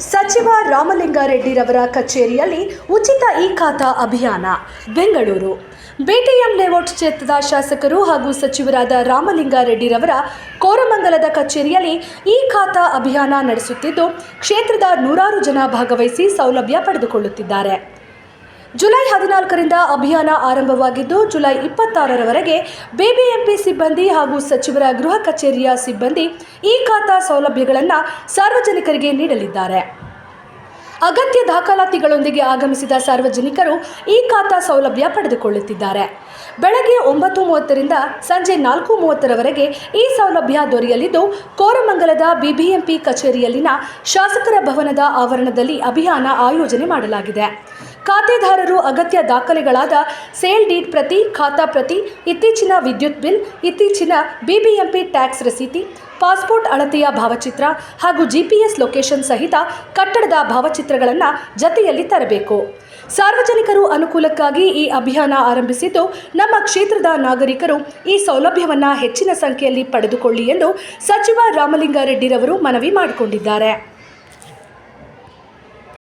ಸಚಿವ ರಾಮಲಿಂಗಾರೆಡ್ಡಿರವರ ಕಚೇರಿಯಲ್ಲಿ ಉಚಿತ ಇ ಖಾತಾ ಅಭಿಯಾನ, ಬೆಂಗಳೂರು. ಬಿಟಿಎಂ ಲೇಔಟ್ ಕ್ಷೇತ್ರದ ಶಾಸಕರು ಹಾಗೂ ಸಚಿವರಾದ ರಾಮಲಿಂಗಾರೆಡ್ಡಿರವರ ಕೋರಮಂಗಲದ ಕಚೇರಿಯಲ್ಲಿ ಇ ಖಾತಾ ಅಭಿಯಾನ ನಡೆಸುತ್ತಿದ್ದು, ಕ್ಷೇತ್ರದ ನೂರಾರು ಜನ ಭಾಗವಹಿಸಿ ಸೌಲಭ್ಯ ಪಡೆದುಕೊಳ್ಳುತ್ತಿದ್ದಾರೆ. ಜುಲೈ ಹದಿನಾಲ್ಕರಿಂದ ಅಭಿಯಾನ ಆರಂಭವಾಗಿದ್ದು, ಜುಲೈ ಇಪ್ಪತ್ತಾರರವರೆಗೆ ಬಿಬಿಎಂಪಿ ಸಿಬ್ಬಂದಿ ಹಾಗೂ ಸಚಿವರ ಗೃಹ ಕಚೇರಿಯ ಸಿಬ್ಬಂದಿ ಈ ಖಾತಾ ಸೌಲಭ್ಯಗಳನ್ನು ಸಾರ್ವಜನಿಕರಿಗೆ ನೀಡಲಿದ್ದಾರೆ. ಅಗತ್ಯ ದಾಖಲಾತಿಗಳೊಂದಿಗೆ ಆಗಮಿಸಿದ ಸಾರ್ವಜನಿಕರು ಈ ಖಾತಾ ಸೌಲಭ್ಯ ಪಡೆದುಕೊಳ್ಳುತ್ತಿದ್ದಾರೆ. ಬೆಳಗ್ಗೆ ಒಂಬತ್ತು ಮೂವತ್ತರಿಂದ ಸಂಜೆ ನಾಲ್ಕು ಮೂವತ್ತರವರೆಗೆ ಈ ಸೌಲಭ್ಯ ದೊರೆಯಲಿದ್ದು, ಕೋರಮಂಗಲದ ಬಿಬಿಎಂಪಿ ಕಚೇರಿಯಲ್ಲಿನ ಶಾಸಕರ ಭವನದ ಆವರಣದಲ್ಲಿ ಅಭಿಯಾನ ಆಯೋಜನೆ ಮಾಡಲಾಗಿದೆ. ಖಾತೆದಾರರು ಅಗತ್ಯ ದಾಖಲೆಗಳಾದ ಸೇಲ್ ಡೀಡ್ ಪ್ರತಿ, ಖಾತಾ ಪ್ರತಿ, ಇತ್ತೀಚಿನ ವಿದ್ಯುತ್ ಬಿಲ್, ಇತ್ತೀಚಿನ ಬಿಬಿಎಂಪಿ ಟ್ಯಾಕ್ಸ್ ರಸೀತಿ, ಪಾಸ್ಪೋರ್ಟ್ ಅಳತೆಯ ಭಾವಚಿತ್ರ ಹಾಗೂ ಜಿಪಿಎಸ್ ಲೊಕೇಶನ್ ಸಹಿತ ಕಟ್ಟಡದ ಭಾವಚಿತ್ರಗಳನ್ನು ಜತೆಯಲ್ಲಿ ತರಬೇಕು. ಸಾರ್ವಜನಿಕರು ಅನುಕೂಲಕ್ಕಾಗಿ ಈ ಅಭಿಯಾನ ಆರಂಭಿಸಿದ್ದು, ನಮ್ಮ ಕ್ಷೇತ್ರದ ನಾಗರಿಕರು ಈ ಸೌಲಭ್ಯವನ್ನು ಹೆಚ್ಚಿನ ಸಂಖ್ಯೆಯಲ್ಲಿ ಪಡೆದುಕೊಳ್ಳಿ ಎಂದು ಸಚಿವ ರಾಮಲಿಂಗಾರೆಡ್ಡಿರವರು ಮನವಿ ಮಾಡಿಕೊಂಡಿದ್ದಾರೆ.